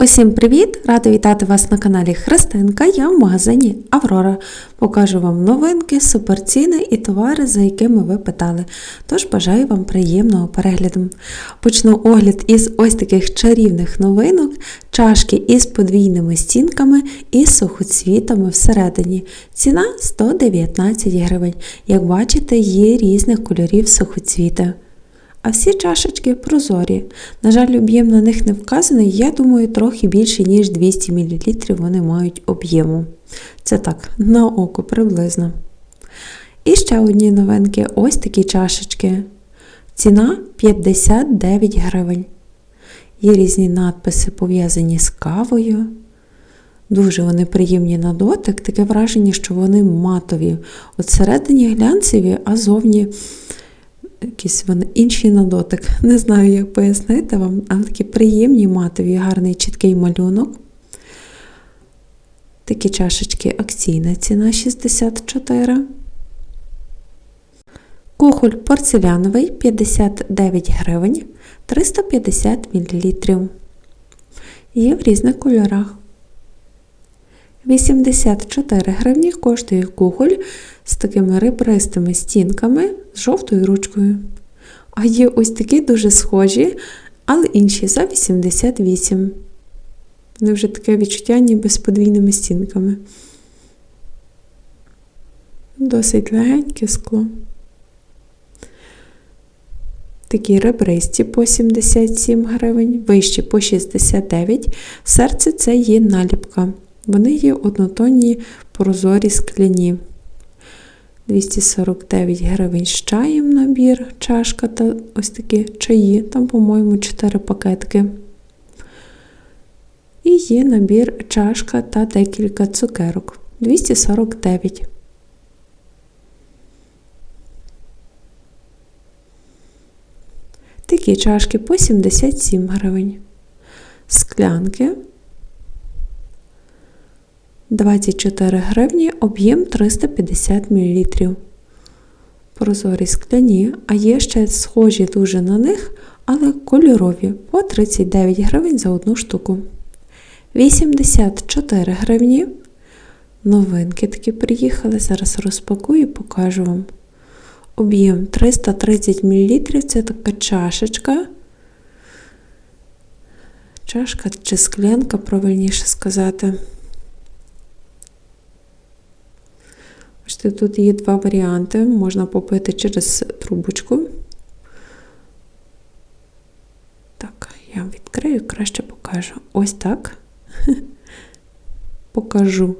Усім привіт! Рада вітати вас на каналі Христинка. Я в магазині Аврора. Покажу вам новинки, суперціни і товари, за якими ви питали. Тож бажаю вам приємного перегляду. Почну огляд із ось таких чарівних новинок, чашки із подвійними стінками і сухоцвітами всередині. Ціна 119 гривень. Як бачите, є різних кольорів сухоцвіта а всі чашечки прозорі. На жаль, об'єм на них не вказаний, я думаю, трохи більше, ніж 200 мл вони мають об'єму. Це так, на око приблизно. І ще одні новинки ось такі чашечки. Ціна 59 гривень. Є різні надписи пов'язані з кавою. Дуже вони приємні на дотик, таке враження, що вони матові. От всередині глянцеві, а зовні якісь вони інші на дотик. Не знаю, як пояснити вам, але такі приємні матові, гарний чіткий малюнок. Такі чашечки акційна ціна 64. Кухоль порцеляновий 59 гривень 350 мл. Є в різних кольорах. 84 гривні коштує кухоль з такими ребристими стінками з жовтою ручкою. А є ось такі дуже схожі, але інші за 88. Вони вже таке відчуття, ніби з подвійними стінками. Досить легеньке скло. Такі ребристі по 77 гривень, вищі по 69. Серце це є наліпка. Вони є однотонні прозорі скляні. 249 гривень з чаєм набір, чашка та ось такі чаї, там, по-моєму, 4 пакетки. І є набір чашка та декілька цукерок. 249. Такі чашки по 77 гривень. Склянки 24 гривні, об'єм 350 мл. Прозорі скляні, а є ще схожі дуже на них, але кольорові по 39 гривень за одну штуку. 84 гривні. Новинки такі приїхали. Зараз розпакую і покажу вам. Об'єм 330 мл це така чашечка. Чашка чи склянка, правильніше сказати. Бачите, тут є два варіанти. Можна попити через трубочку. Так, я відкрию, краще покажу. Ось так. Покажу.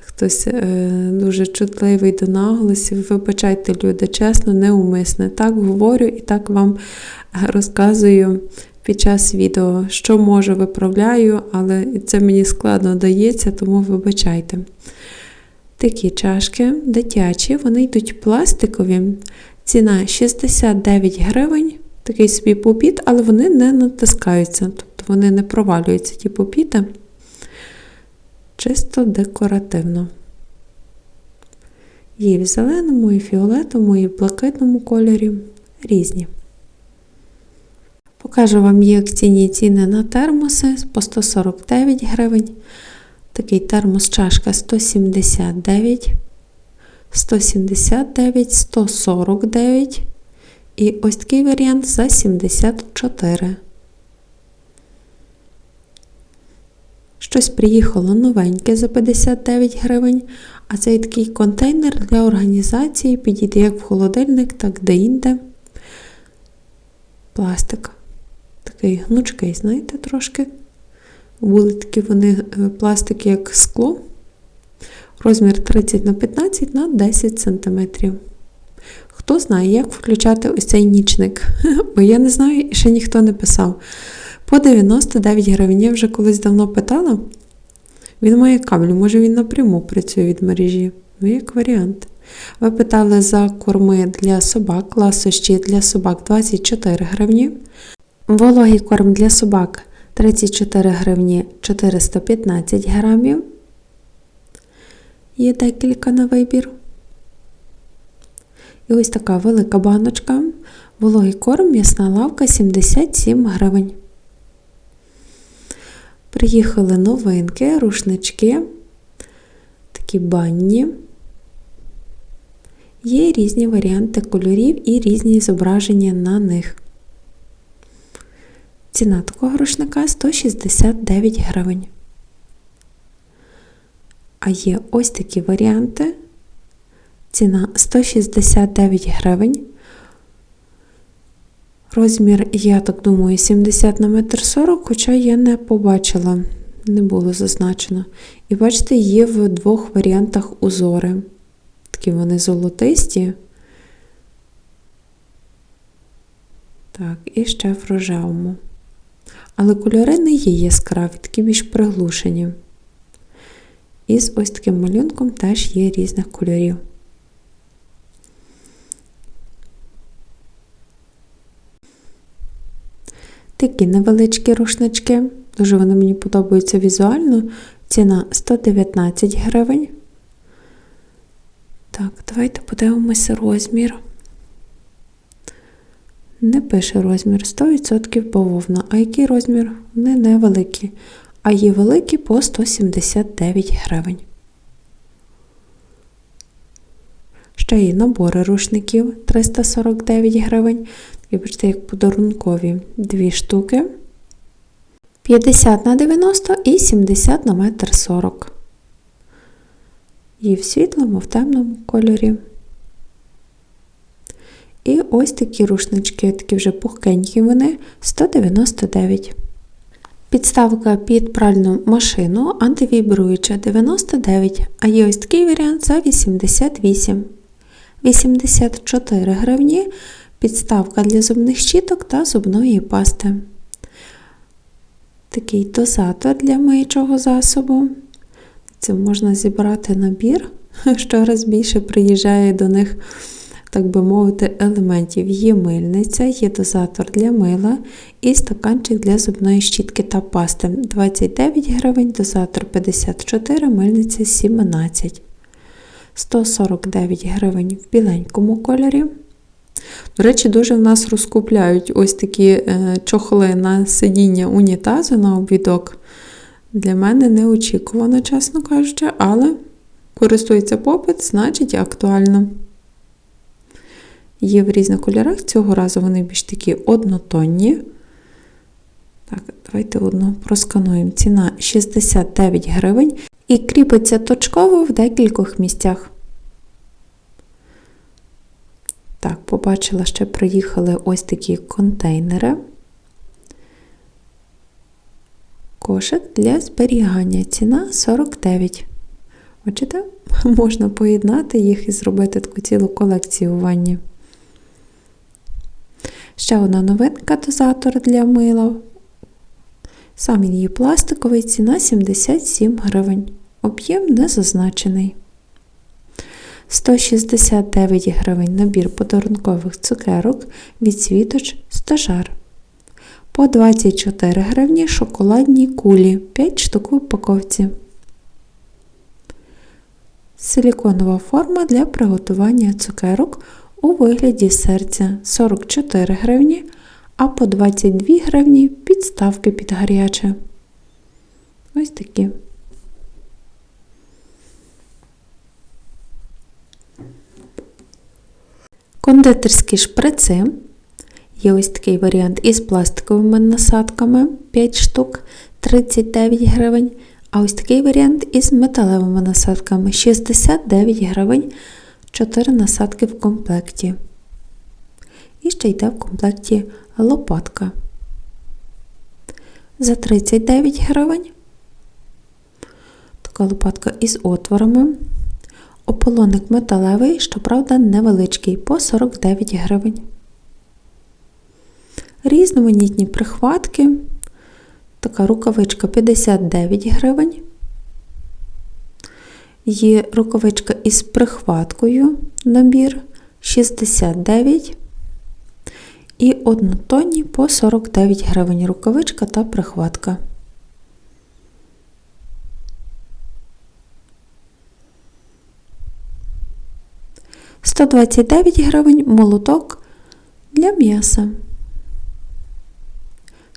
Хтось е, дуже чутливий до наголосів. Вибачайте, люди, чесно, неумисне. Так говорю і так вам розказую під час відео, що можу, виправляю, але це мені складно дається, тому вибачайте. Такі чашки дитячі, вони йдуть пластикові. Ціна 69 гривень, такий собі попіт, але вони не натискаються, тобто вони не провалюються, ті попіти. Чисто декоративно. Є в зеленому, і фіолетовому, і в блакитному кольорі різні. Покажу вам є акційні ціни на термоси по 149 гривень. Такий термос чашка 179, 179, 149. І ось такий варіант за 74. Щось приїхало новеньке за 59 гривень, а цей такий контейнер для організації підійде як в холодильник, так де-інде. Пластик. Такий гнучкий, знаєте, трошки. Були такі вони е, пластики, як скло. Розмір 30 на 15 на 10 см. Хто знає, як включати ось цей нічник? Бо я не знаю і ще ніхто не писав. По 99 гривень. Я вже колись давно питала. Він має кабель, може він напряму працює від мережі. Ну, як варіант. Ви питали за корми для собак, ласощі для собак 24 гривні. Вологий корм для собак 34 гривні 415 грамів. Є декілька на вибір. І ось така велика баночка. Вологий корм, м'ясна лавка 77 гривень. Приїхали новинки, рушнички, такі банні. Є різні варіанти кольорів і різні зображення на них. Ціна такого рушника 169 гривень. А є ось такі варіанти. Ціна 169 гривень. Розмір, я так думаю, 70 на 1,40 м, хоча я не побачила, не було зазначено. І бачите, є в двох варіантах узори. Такі вони золотисті. Так, і ще в рожевому. Але кольори не є яскраві, такі більш приглушені. І з ось таким малюнком теж є різних кольорів. Такі невеличкі рушнички. Дуже вони мені подобаються візуально. Ціна 119 гривень. Так, давайте подивимося розмір. Не пише розмір 100% бавовна. А який розмір? Вони невеликі. А є великі по 179 гривень. Ще є набори рушників 349 гривень. І бачите, як подарункові дві штуки. 50 на 90 і 70 на метр 40. Є в світлому, в темному кольорі. І ось такі рушнички, такі вже пухкенькі вони 199. Підставка під пральну машину антивібруюча 99, а є ось такий варіант за 88. 84 гривні підставка для зубних щіток та зубної пасти. Такий дозатор для миючого засобу. Це можна зібрати набір, щораз більше приїжджає до них, так би мовити, елементів. Є мильниця, є дозатор для мила і стаканчик для зубної щітки та пасти. 29 гривень, дозатор 54, мильниця 17. 149 гривень в біленькому кольорі. До речі, дуже в нас розкупляють ось такі е, чохли на сидіння унітазу на обідок. Для мене неочікувано, чесно кажучи, але користується попит, значить актуально. Є в різних кольорах, цього разу вони більш такі однотонні. Так, давайте одну проскануємо. Ціна 69 гривень і кріпиться точково в декількох місцях. Так, побачила, ще приїхали ось такі контейнери. Кошик для зберігання. Ціна 49. Бачите, можна поєднати їх і зробити таку цілу колекцію у ванні. Ще одна новинка дозатор для мила. Сам він є пластиковий, ціна 77 гривень. Об'єм не зазначений. 169 гривень набір подарункових цукерок від світоч стажар. По 24 гривні шоколадні кулі 5 штук в упаковці. Силіконова форма для приготування цукерок у вигляді серця 44 гривні, а по 22 гривні підставки під гаряче. Ось такі. Кондитерські шприци. Є ось такий варіант із пластиковими насадками 5 штук 39 гривень. А ось такий варіант із металевими насадками 69 гривень, 4 насадки в комплекті. І ще йде в комплекті лопатка. За 39 гривень. Така лопатка із отворами. Ополоник металевий, щоправда, невеличкий, по 49 гривень. Різноманітні прихватки. Така рукавичка 59 гривень. Є рукавичка із прихваткою набір 69 і однотонні по 49 гривень рукавичка та прихватка. 129 гривень молоток для м'яса.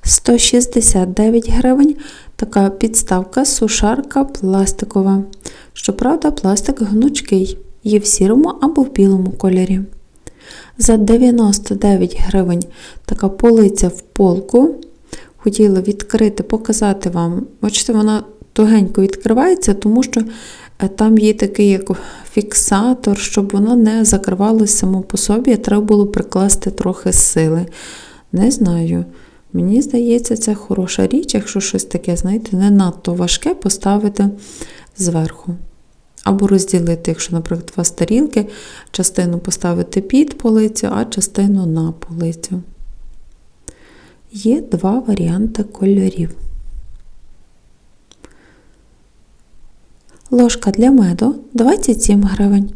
169 гривень Така підставка сушарка пластикова. Щоправда, пластик гнучкий, є в сірому або в білому кольорі. За 99 гривень така полиця в полку. Хотіла відкрити, показати вам. Бачите, вона тугенько відкривається, тому що е, там є такий як фіксатор, щоб воно не закривалося само по собі, треба було прикласти трохи сили. Не знаю. Мені здається, це хороша річ, якщо щось таке, знаєте, не надто важке поставити зверху. Або розділити, якщо, наприклад, у вас тарілки, частину поставити під полицю, а частину на полицю. Є два варіанти кольорів. Ложка для меду 27 гривень.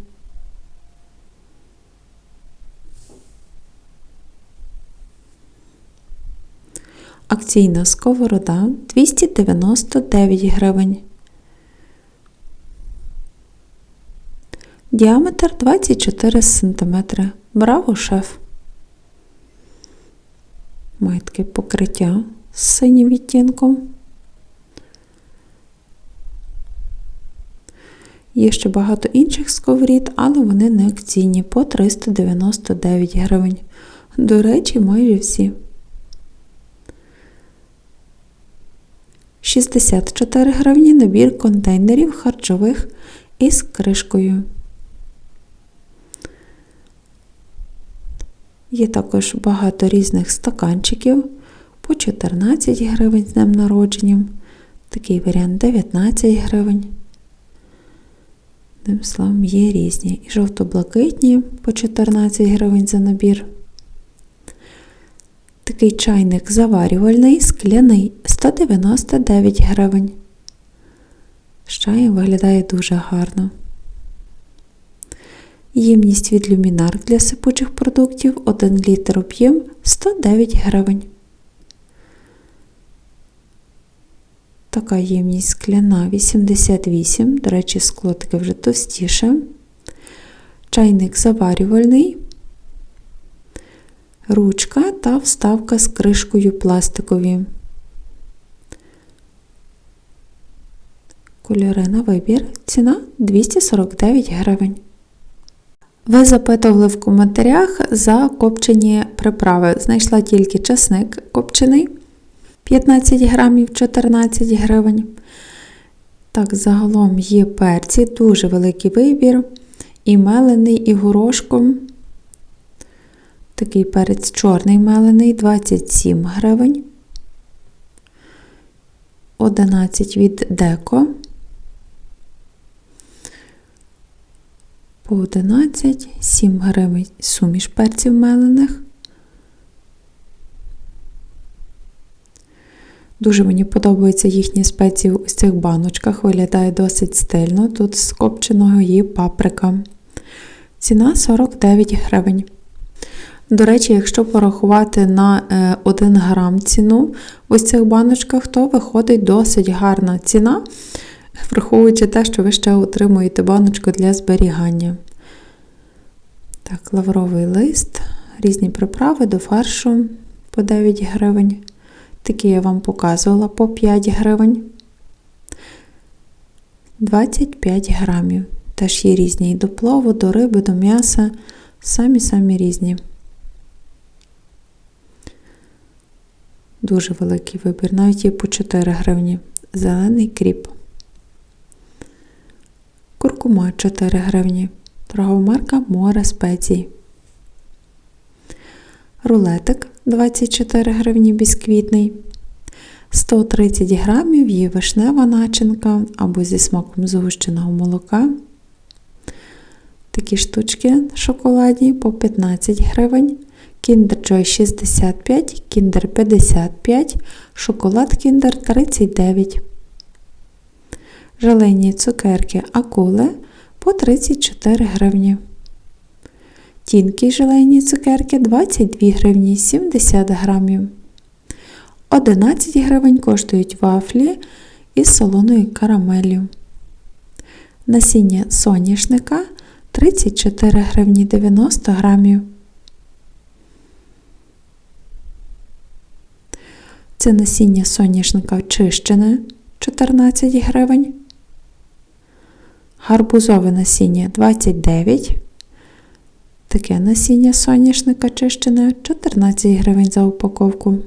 Акційна сковорода 299 гривень. Діаметр 24 см. Браво шеф. Має покриття з синім відтінком. Є ще багато інших сковорід, але вони не акційні по 399 гривень. До речі, майже всі. 64 гривні набір контейнерів харчових із кришкою. Є також багато різних стаканчиків по 14 гривень з днем народженням. Такий варіант 19 гривень. Одним словом, є різні. І жовто-блакитні по 14 гривень за набір. Такий чайник заварювальний, скляний 199 гривень. Чаєм виглядає дуже гарно. Ємність від люмінар для сипучих продуктів 1 літр об'єм 109 гривень. Така ємність скляна 88, до речі, скло таке вже товстіше. Чайник заварювальний, ручка та вставка з кришкою пластикові. Кольори на вибір. Ціна 249 гривень. Ви запитували в коментарях за копчені приправи. Знайшла тільки часник копчений 15 грамів 14 гривень. Так, загалом є перці, дуже великий вибір. І мелений, і горошком. Такий перець чорний мелений 27 гривень. 11 від деко. По 11, 7 гривень суміш перців мелених. Дуже мені подобаються їхні спеції у цих баночках, виглядає досить стильно. Тут з копченого є паприка. Ціна 49 гривень. До речі, якщо порахувати на 1 грам ціну ось цих баночках, то виходить досить гарна ціна, враховуючи те, що ви ще отримуєте баночку для зберігання. Так, лавровий лист, різні приправи до фаршу по 9 гривень. Такі я вам показувала по 5 гривень. 25 грамів. Теж є різні і до плову, до риби, до м'яса. Самі-самі різні. Дуже великий вибір. Навіть є по 4 гривні. Зелений кріп. Куркума 4 гривні. Торгова море спецій. Рулетик 24 гривні бісквітний. 130 грамів є вишнева начинка або зі смаком згущеного молока. Такі штучки шоколадні по 15 гривень. Kinder Joy 65, Kinder 55, шоколад Kinder 39. Желені цукерки акули по 34 гривні. Тінкі желейні цукерки 22 гривні 70 грамів. 11 гривень коштують вафлі із солоною карамеллю. Насіння соняшника 34 гривні 90 грамів. Це насіння соняшника очищене 14 гривень. Гарбузове насіння 29. Таке насіння соняшника чищене 14 гривень за упаковку.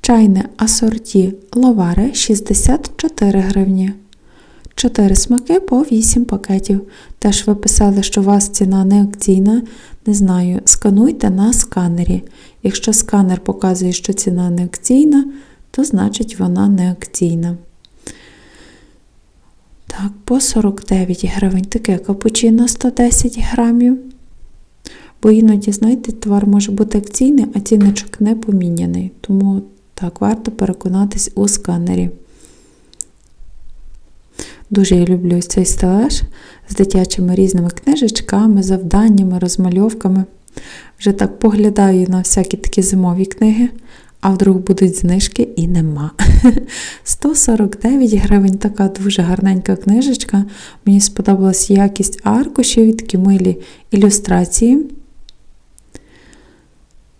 Чайне асорті ловаре 64 гривні. 4 смаки по 8 пакетів. Теж ви писали, що у вас ціна не акційна. Не знаю, скануйте на сканері. Якщо сканер показує, що ціна не акційна, то значить вона не акційна. Так, по 49 гривень таке капучино 110 грамів. Бо іноді, знаєте, товар може бути акційний, а цінничок не поміняний. Тому так, варто переконатись у сканері. Дуже я люблю цей стелаж з дитячими різними книжечками, завданнями, розмальовками. Вже так поглядаю на всякі такі зимові книги, а вдруг будуть знижки і нема. 149 гривень така дуже гарненька книжечка. Мені сподобалась якість аркушів, такі милі ілюстрації.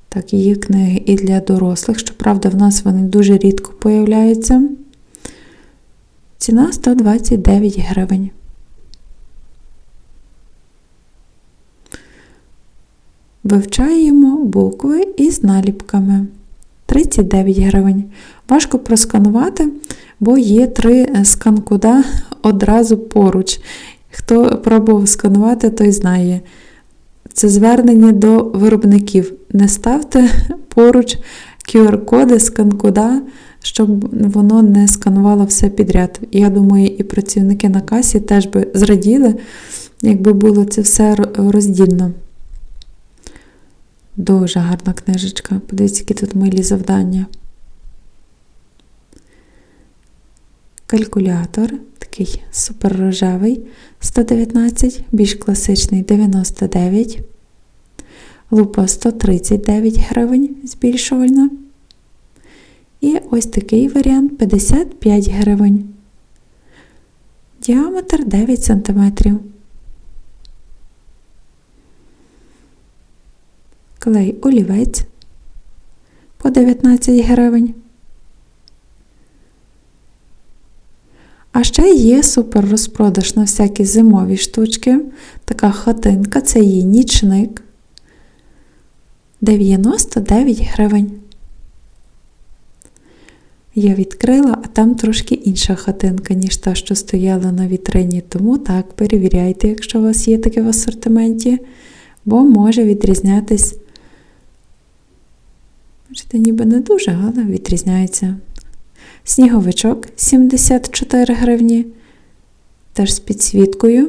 Так, є книги і для дорослих. Щоправда, в нас вони дуже рідко появляються. Ціна 129 гривень. Вивчаємо букви із наліпками. 39 гривень. Важко просканувати, бо є три скан-кода одразу поруч. Хто пробував сканувати, той знає. Це звернення до виробників. Не ставте поруч QR-коди, скан-кода, щоб воно не сканувало все підряд. Я думаю, і працівники на касі теж би зраділи, якби було це все роздільно. Дуже гарна книжечка. Подивіться, які тут милі завдання. Калькулятор, такий супер рожевий, 119, більш класичний 99. Лупа 139 гривень збільшувальна. І ось такий варіант 55 гривень. Діаметр 9 см. Клей олівець по 19 гривень. А ще є супер розпродаж на всякі зимові штучки. Така хатинка, це її нічник. 99 гривень. Я відкрила, а там трошки інша хатинка, ніж та, що стояла на вітрині. Тому так, перевіряйте, якщо у вас є таке в асортименті, бо може відрізнятись. Бачите, ніби не дуже, але відрізняється. Сніговичок 74 гривні. Теж з підсвіткою.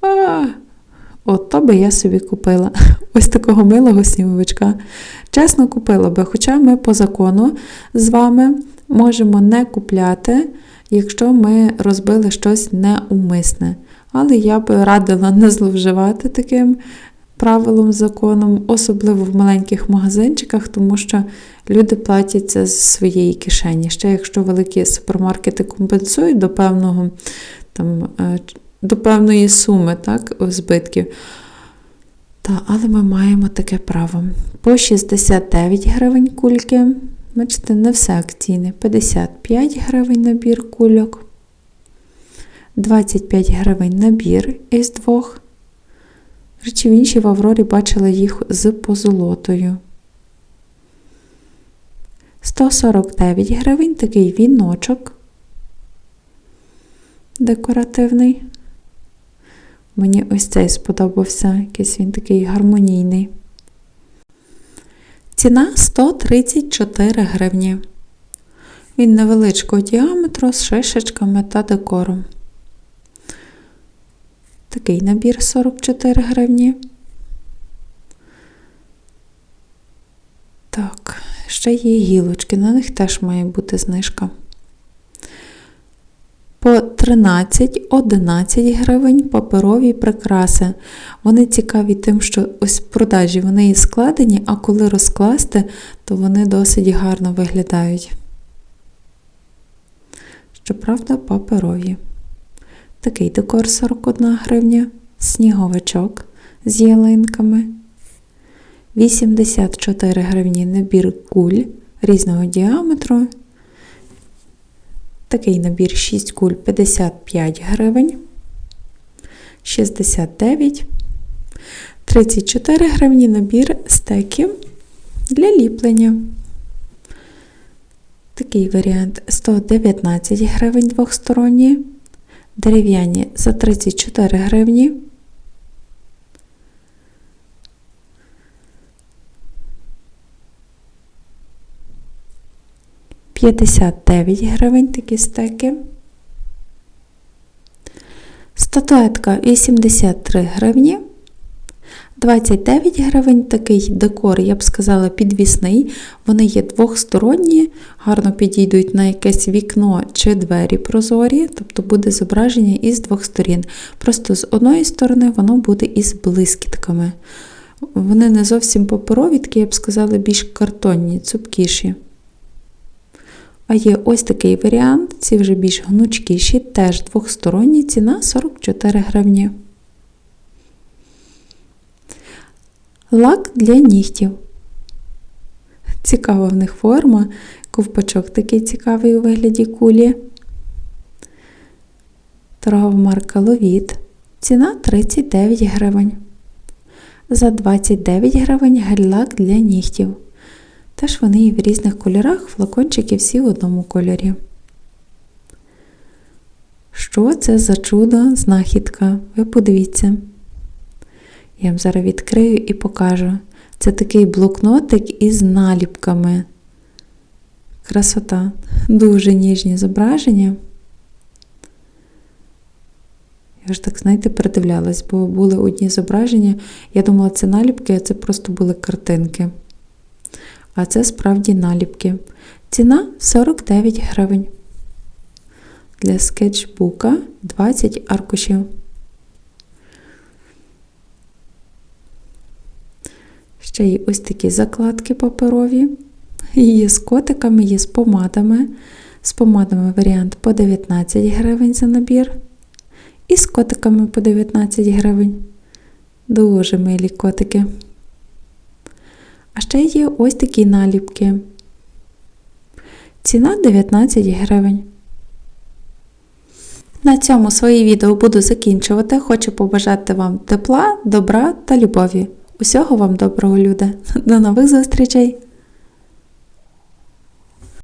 А, от то би я собі купила. Ось такого милого сніговичка. Чесно, купила би, хоча ми по закону з вами можемо не купляти, якщо ми розбили щось неумисне. Але я би радила не зловживати таким правилом, законом, особливо в маленьких магазинчиках, тому що люди платять це з своєї кишені. Ще якщо великі супермаркети компенсують до певного там, е, до певної суми так, збитків. Та, але ми маємо таке право. По 69 гривень кульки. Бачите, не все акційне. 55 гривень набір кульок. 25 гривень набір із двох. Речі в іншій в Аврорі бачила їх з позолотою. 149 гривень такий віночок декоративний. Мені ось цей сподобався, якийсь він такий гармонійний. Ціна 134 гривні. Він невеличкого діаметру з шишечками та декором. Такий набір 44 гривні. Так, ще є гілочки, на них теж має бути знижка. По 13-11 гривень паперові прикраси. Вони цікаві тим, що ось в продажі вони і складені, а коли розкласти, то вони досить гарно виглядають. Щоправда, паперові. Такий декор 41 гривня, сніговичок з ялинками. 84 гривні набір куль різного діаметру. Такий набір 6 куль 55 гривень. 69. 34 гривні набір стеків для ліплення. Такий варіант 119 гривень двохсторонні. Дерев'яні за 34 гривні. П'ятдесят дев'ять гривень такі стеки. Статуетка 83 гривні. 29 гривень такий декор, я б сказала, підвісний. Вони є двохсторонні, гарно підійдуть на якесь вікно чи двері прозорі, тобто буде зображення із двох сторін. Просто з одної сторони воно буде із блискітками. Вони не зовсім паперові, такі, я б сказала, більш картонні, цупкіші. А є ось такий варіант, ці вже більш гнучкіші, теж двохсторонні, ціна 44 гривні. Лак для нігтів. Цікава в них форма. Ковпачок такий цікавий у вигляді кулі. Торгова марка Ловіт. Ціна 39 гривень. За 29 гривень гель-лак для нігтів. Теж вони і в різних кольорах, флакончики всі в одному кольорі. Що це за чудо знахідка? Ви подивіться. Я вам зараз відкрию і покажу. Це такий блокнотик із наліпками. Красота. Дуже ніжні зображення. Я ж так, знаєте, передивлялась, бо були одні зображення. Я думала, це наліпки, а це просто були картинки. А це справді наліпки. Ціна 49 гривень. Для скетчбука 20 аркушів. Ще є ось такі закладки паперові. Є з котиками, є з помадами. З помадами варіант по 19 гривень за набір. І з котиками по 19 гривень. Дуже милі котики. А ще є ось такі наліпки. Ціна 19 гривень. На цьому своє відео буду закінчувати. Хочу побажати вам тепла, добра та любові. Усього вам доброго, люди. До нових зустрічей!